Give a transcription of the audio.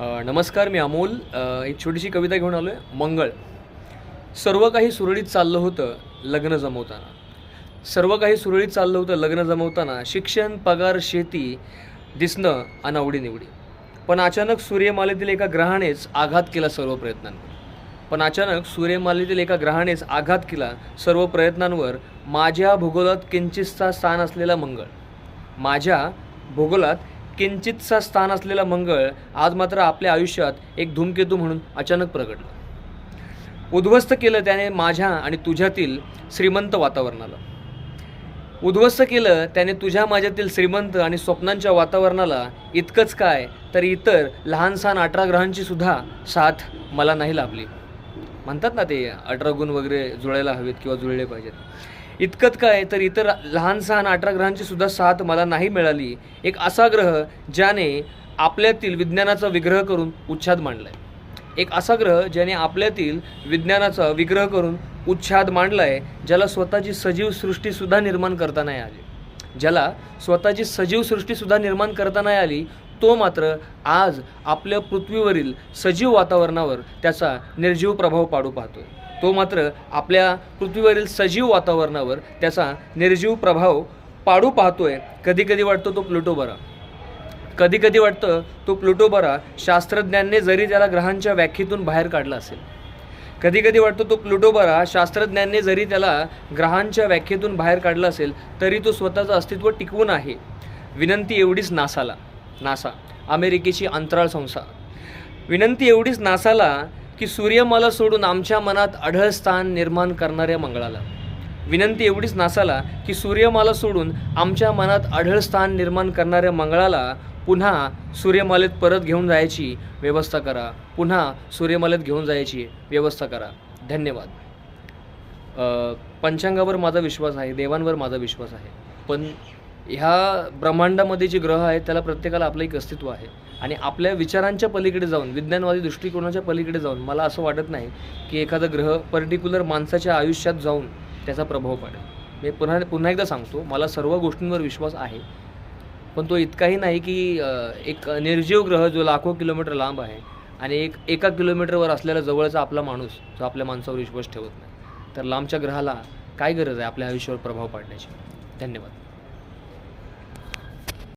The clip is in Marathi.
नमस्कार मी अमोल. एक छोटीशी कविता घेऊन आलो आहे मंगळ. सर्व काही सुरळीत चाललं होतं लग्न जमवताना. सर्व काही सुरळीत चाललं होतं लग्न जमवताना शिक्षण पगार शेती दिसणं अनावडी निवडी पण अचानक सूर्यमालेतील एका ग्रहानेच आघात केला सर्व प्रयत्नांवर. पण अचानक सूर्यमालेतील एका ग्रहानेच आघात केला सर्व प्रयत्नांवर माझ्या भूगोलात किंचितचा स्थान असलेला मंगळ. माझ्या भूगोलात किंचितसा स्थान असलेला मंगळ आज मात्र आपल्या आयुष्यात एक धूमकेतू म्हणून अचानक प्रगटला. उद्ध्वस्त केलं त्याने माझ्या आणि तुझ्यातील श्रीमंत वातावरणाला. उद्ध्वस्त केलं त्याने तुझ्या माझ्यातील श्रीमंत आणि स्वप्नांच्या वातावरणाला इतकंच काय तर इतर लहानसहान अठरा ग्रहांची सुद्धा साथ मला नाही लाभली. म्हणतात ना ते अठरा गुण वगैरे जुळायला हवेत किंवा जुळले पाहिजेत. इतकंच काय तर इतर लहान सहान अठरा ग्रहांची सुद्धा साथ मला नाही मिळाली. एक असा ग्रह ज्याने आपल्यातील विज्ञानाचा विग्रह करून उच्छाद मांडलाय. एक असा ग्रह ज्याने आपल्यातील विज्ञानाचा विग्रह करून उच्छाद मांडलाय ज्याला स्वतःची सजीव सृष्टीसुद्धा निर्माण करता नाही आली. ज्याला स्वतःची सजीव सृष्टीसुद्धा निर्माण करता नाही आली तो मात्र आज आपल्या पृथ्वीवरील सजीव वातावरणावर त्याचा निर्जीव प्रभाव पाडू पाहतोय. तो मात्र आपल्या पृथ्वीवरील सजीव वातावरणावर त्याचा निर्जीव प्रभाव पाडू पाहतोय. कधी कधी वाटतो तो प्लुटो बरा. कधी कधी वाटतं तो प्लुटो बरा शास्त्रज्ञांनी जरी त्याला ग्रहांच्या व्याख्येतून बाहेर काढला असेल. कधी कधी वाटतो तो प्लुटो बरा शास्त्रज्ञांनी जरी त्याला ग्रहांच्या व्याख्येतून बाहेर काढला असेल तरी तो स्वतःचं अस्तित्व टिकवून आहे. विनंती एवढीच नासाला नासा अमेरिकेची अंतराळ संस्था. विनंती एवढीच नासाला की सूर्यमाला सोडून आमच्या मनात अढळ स्थान निर्माण करणाऱ्या मंगळाला. विनंती एवढीच नासाला की सूर्यमाला सोडून आमच्या मनात अढळ स्थान निर्माण करणाऱ्या मंगळाला पुन्हा सूर्यमालेत परत घेऊन जायची व्यवस्था करा. पुन्हा सूर्यमालेत घेऊन जायची व्यवस्था करा. धन्यवाद. पंचांगावर माझा विश्वास आहे देवांवर माझा विश्वास आहे. पण ह्या ब्रह्मांडामध्ये जे ग्रह आहेत त्याला प्रत्येकाला आपलं एक अस्तित्व आहे. आणि आपल्या विचारांच्या पलीकडे जाऊन विज्ञानवादी दृष्टिकोनाच्या पलीकडे जाऊन मला असं वाटत नाही की एखादा ग्रह पर्टिक्युलर माणसाच्या आयुष्यात जाऊन त्याचा प्रभाव पाडेल. मी पुन्हा पुन्हा एकदा सांगतो मला सर्व गोष्टींवर विश्वास आहे. पण तो इतकाही नाही की एक निर्जीव ग्रह जो लाखो किलोमीटर लांब आहे आणि एक एका किलोमीटरवर असलेला जवळचा आपला माणूस जो आपल्या माणसावर विश्वास ठेवत नाही. तर लांबच्या ग्रहाला काय गरज आहे आपल्या आयुष्यावर प्रभाव पाडण्याची? धन्यवाद.